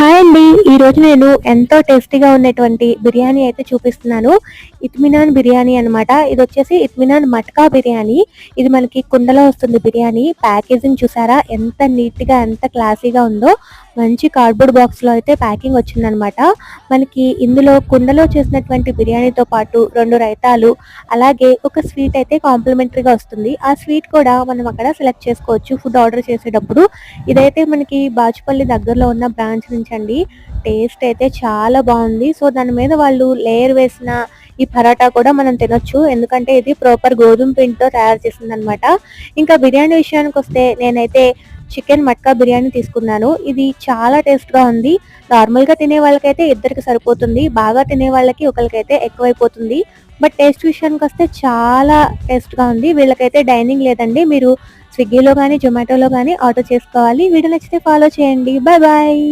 Hi అండి. ఈ రోజు నేను ఎంతో టేస్టీగా ఉన్నటువంటి బిర్యానీ అయితే చూపిస్తున్నాను. ఇత్మినాన్ బిర్యానీ అన్నమాట. ఇది వచ్చేసి ఇత్మినాన్ మట్కా బిర్యానీ. ఇది మనకి కుండలో వస్తుంది బిర్యానీ. ప్యాకేజింగ్ చూసారా? ఎంత నీట్గా ఎంత క్లాసీగా ఉందో. మంచి కార్డ్బోర్డ్ బాక్స్లో అయితే ప్యాకింగ్ వచ్చిందనమాట. మనకి ఇందులో కుండలో చేసినటువంటి బిర్యానీతో పాటు రెండు రైతాలు అలాగే ఒక స్వీట్ అయితే కాంప్లిమెంటరీగా వస్తుంది. ఆ స్వీట్ కూడా మనం అక్కడ సెలెక్ట్ చేసుకోవచ్చు ఫుడ్ ఆర్డర్ చేసేటప్పుడు. ఇదైతే మనకి బాచుపల్లి దగ్గరలో ఉన్న బ్రాంచ్ నుంచి అండి టేస్ట్ అయితే చాలా బాగుంది. సో దాని మీద వాళ్ళు లేయర్ వేసిన ఈ పరాటా కూడా మనం తినొచ్చు. ఎందుకంటే ఇది ప్రాపర్ గోధుమ పిండితో తయారు చేసింది అనమాట ఇంకా బిర్యానీ విషయానికి వస్తే నేనైతే చికెన్ మట్కా బిర్యానీ తీసుకున్నాను. ఇది చాలా టేస్ట్గా ఉంది. నార్మల్గా తినే వాళ్ళకైతే ఇద్దరికి సరిపోతుంది. బాగా తినే వాళ్ళకి ఒకరికైతే ఎక్కువైపోతుంది. బట్ టేస్ట్ విషయానికి వస్తే చాలా టేస్ట్గా ఉంది. వీళ్ళకైతే డైనింగ్ లేదండి. మీరు స్విగ్గీలో కానీ జొమాటోలో కానీ ఆర్డర్ చేసుకోవాలి. వీడియో నచ్చితే ఫాలో చేయండి. Bye bye.